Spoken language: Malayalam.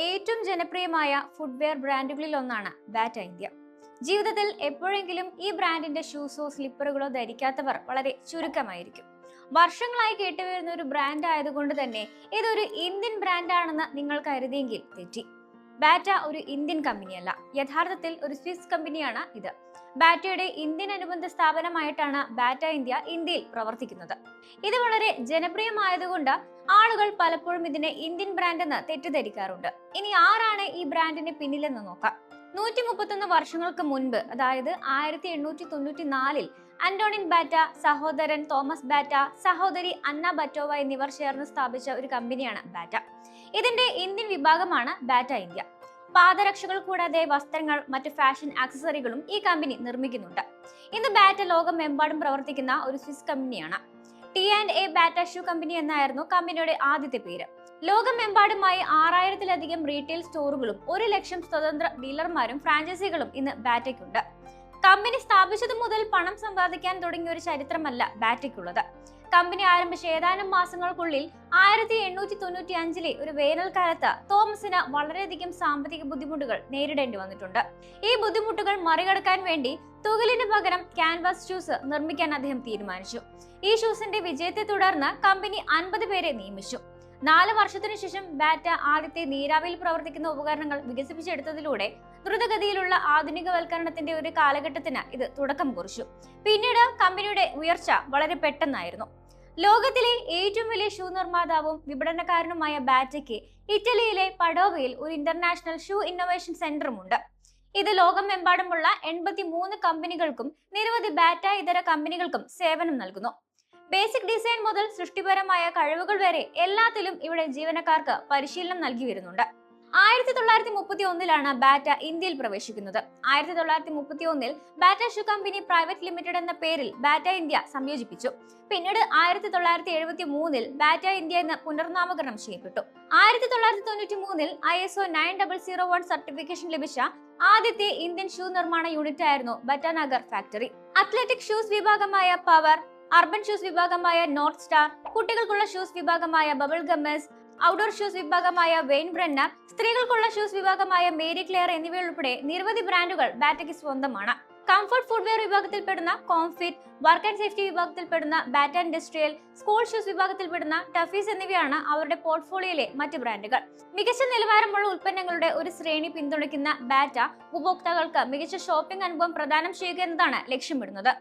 ഏറ്റവും ജനപ്രിയമായ ഫുട്വെയർ ബ്രാൻഡുകളിൽ ഒന്നാണ് ബാറ്റ ഇന്ത്യ ജീവിതത്തിൽ എപ്പോഴെങ്കിലും ഈ ബ്രാൻഡിന്റെ ഷൂസോ സ്ലിപ്പറുകളോ ധരിക്കാത്തവർ വളരെ ചുരുക്കമായിരിക്കും. വർഷങ്ങളായി കേട്ടുവരുന്ന ഒരു ബ്രാൻഡ് ആയതുകൊണ്ട് തന്നെ ഇതൊരു ഇന്ത്യൻ ബ്രാൻഡാണെന്ന് നിങ്ങൾ കരുതിയെങ്കിൽ തെറ്റി. ബാറ്റ ഒരു ഇന്ത്യൻ കമ്പനിയല്ല. യഥാർത്ഥത്തിൽ ഒരു സ്വിസ് കമ്പനിയാണ് ഇത്. ബാറ്റയുടെ ഇന്ത്യൻ അനുബന്ധ സ്ഥാപനമായിട്ടാണ് ബാറ്റ ഇന്ത്യ ഇന്ത്യയിൽ പ്രവർത്തിക്കുന്നത്. ഇത് വളരെ ജനപ്രിയമായതുകൊണ്ട് ആളുകൾ പലപ്പോഴും ഇതിനെ ഇന്ത്യൻ ബ്രാൻഡ് എന്ന് തെറ്റിദ്ധരിക്കാറുണ്ട്. ഇനി ആരാണ് ഈ ബ്രാൻഡിന് പിന്നിലെന്ന് നോക്കാം. നൂറ്റി മുപ്പത്തൊന്ന് വർഷങ്ങൾക്ക് മുൻപ് അതായത് ആയിരത്തി എണ്ണൂറ്റി തൊണ്ണൂറ്റി നാലിൽ അന്റോണിൻ ബാറ്റ സഹോദരൻ തോമസ് ബാറ്റ സഹോദരി അന്ന ബറ്റോവ എന്നിവർ ചേർന്ന് സ്ഥാപിച്ച ഒരു കമ്പനിയാണ് ബാറ്റ. ഇതിന്റെ ഇന്ത്യൻ വിഭാഗമാണ് ബാറ്റ ഇന്ത്യ. പാദരക്ഷകൾ കൂടാതെ വസ്ത്രങ്ങൾ മറ്റ് ഫാഷൻ ആക്സസറികളും ഈ കമ്പനി നിർമ്മിക്കുന്നുണ്ട്. ഇന്ന് ബാറ്റ ലോകമെമ്പാടും പ്രവർത്തിക്കുന്ന ഒരു സ്വിസ് കമ്പനിയാണ് T and A Bata shoe company എന്നായിരുന്നു കമ്പനിയുടെ ആദ്യത്തെ പേര്. ലോകമെമ്പാടുമായി ആറായിരത്തിലധികം റീറ്റെയിൽ സ്റ്റോറുകളും ഒരു ലക്ഷം സ്വതന്ത്ര ഡീലർമാരും ഫ്രാഞ്ചൈസികളും ഇന്ന് ബാറ്റയ്ക്കുണ്ട്. കമ്പനി സ്ഥാപിച്ചതു മുതൽ പണം സമ്പാദിക്കാൻ തുടങ്ങിയ ഒരു ചരിത്രമല്ല ബാറ്റയ്ക്കുള്ളത്. കമ്പനി ആരംഭിച്ച ഏതാനും മാസങ്ങൾക്കുള്ളിൽ ആയിരത്തി എണ്ണൂറ്റി തൊണ്ണൂറ്റി അഞ്ചിലെ ഒരു വേനൽക്കാലത്ത് തോമസിന് വളരെയധികം സാമ്പത്തിക ബുദ്ധിമുട്ടുകൾ നേരിടേണ്ടി വന്നിട്ടുണ്ട്. ഈ ബുദ്ധിമുട്ടുകൾ മറികടക്കാൻ വേണ്ടി തുകലിന് പകരം ക്യാൻവാസ് ഷൂസ് നിർമ്മിക്കാൻ അദ്ദേഹം തീരുമാനിച്ചു. ഈ ഷൂസിന്റെ വിജയത്തെ തുടർന്ന് കമ്പനി അൻപത് പേരെ നിയമിച്ചു. നാല് വർഷത്തിനു ശേഷം ബാറ്റ ആദ്യത്തെ നീരാവിയിൽ പ്രവർത്തിക്കുന്ന ഉപകരണങ്ങൾ വികസിപ്പിച്ചെടുത്തതിലൂടെ ദ്രുതഗതിയിലുള്ള ആധുനികവൽക്കരണത്തിന്റെ ഒരു കാലഘട്ടത്തിന് ഇത് തുടക്കം കുറിച്ചു. പിന്നീട് കമ്പനിയുടെ ഉയർച്ച വളരെ പെട്ടെന്നായിരുന്നു. ലോകത്തിലെ ഏറ്റവും വലിയ ഷൂ നിർമ്മാതാവും വിപണനക്കാരനുമായ ബാറ്റയ്ക്ക് ഇറ്റലിയിലെ പഡോവയിൽ ഒരു ഇന്റർനാഷണൽ ഷൂ ഇന്നോവേഷൻ സെന്ററുമുണ്ട്. ഇത് ലോകമെമ്പാടുമുള്ള എൺപത്തി മൂന്ന് കമ്പനികൾക്കും നിരവധി ബാറ്റ ഇതര കമ്പനികൾക്കും സേവനം നൽകുന്നു. ബേസിക് ഡിസൈൻ മുതൽ സൃഷ്ടിപരമായ കഴിവുകൾ വരെ എല്ലാത്തിലും ഇവിടെ ജീവനക്കാർക്ക് പരിശീലനം നൽകി വരുന്നുണ്ട്. ആയിരത്തി തൊള്ളായിരത്തി മുപ്പത്തി ഒന്നിലാണ് ബാറ്റ ഇന്ത്യയിൽ പ്രവേശിക്കുന്നത്. ആയിരത്തി തൊള്ളായിരത്തി മുപ്പത്തി ഒന്നിൽ Bata shoe company private limited എന്ന പേരിൽ ബാറ്റ ഇന്ത്യ സംയോജിപ്പിച്ചു. പിന്നീട് ആയിരത്തി തൊള്ളായിരത്തി എഴുപത്തി മൂന്നിൽ ബാറ്റ ഇന്ത്യ എന്ന് പുനർനാമകരണം ചെയ്യപ്പെട്ടു. ആയിരത്തി തൊള്ളായിരത്തി തൊണ്ണൂറ്റി മൂന്നിൽ I S O nine double zero one certification ലഭിച്ച ആദ്യത്തെ ഇന്ത്യൻ ഷൂ നിർമ്മാണ യൂണിറ്റ് ആയിരുന്നു ബറ്റാനഗർ ഫാക്ടറി. അത്ലറ്റിക് ഷൂസ് വിഭാഗമായ പവർ അർബൻ ഷൂസ് വിഭാഗമായ നോർത്ത് സ്റ്റാർ കുട്ടികൾക്കുള്ള ഷൂസ് വിഭാഗമായ ബബിൾ ഗമ്മേഴ്സ് ഔട്ട്ഡോർ ഷൂസ് വിഭാഗമായ വെയിൻ ബ്രണ്ണ സ്ത്രീകൾക്കുള്ള ഷൂസ് വിഭാഗമായ മേരി ക്ലെയർ എന്നിവയുൾപ്പെടെ നിരവധി ബ്രാൻഡുകൾ ബാറ്റയ്ക്ക് സ്വന്തമാണ്. കംഫർട്ട് ഫുഡ്വെയർ വിഭാഗത്തിൽപ്പെടുന്ന കോംഫിറ്റ് വർക്ക് ആൻഡ് സേഫ്റ്റി വിഭാഗത്തിൽപ്പെടുന്ന ബാറ്റ ഇൻഡസ്ട്രിയൽ സ്കൂൾ ഷൂസ് വിഭാഗത്തിൽപ്പെടുന്ന ടഫീസ് എന്നിവയാണ് അവരുടെ പോർട്ട്ഫോളിയോയിലെ മറ്റ് ബ്രാൻഡുകൾ. മികച്ച നിലവാരമുള്ള ഉൽപ്പന്നങ്ങളുടെ ഒരു ശ്രേണി പിന്തുണയ്ക്കുന്ന ബാറ്റ ഉപഭോക്താക്കൾക്ക് മികച്ച ഷോപ്പിംഗ് അനുഭവം പ്രദാനം ചെയ്യുക എന്നതാണ് ലക്ഷ്യമിടുന്നത്.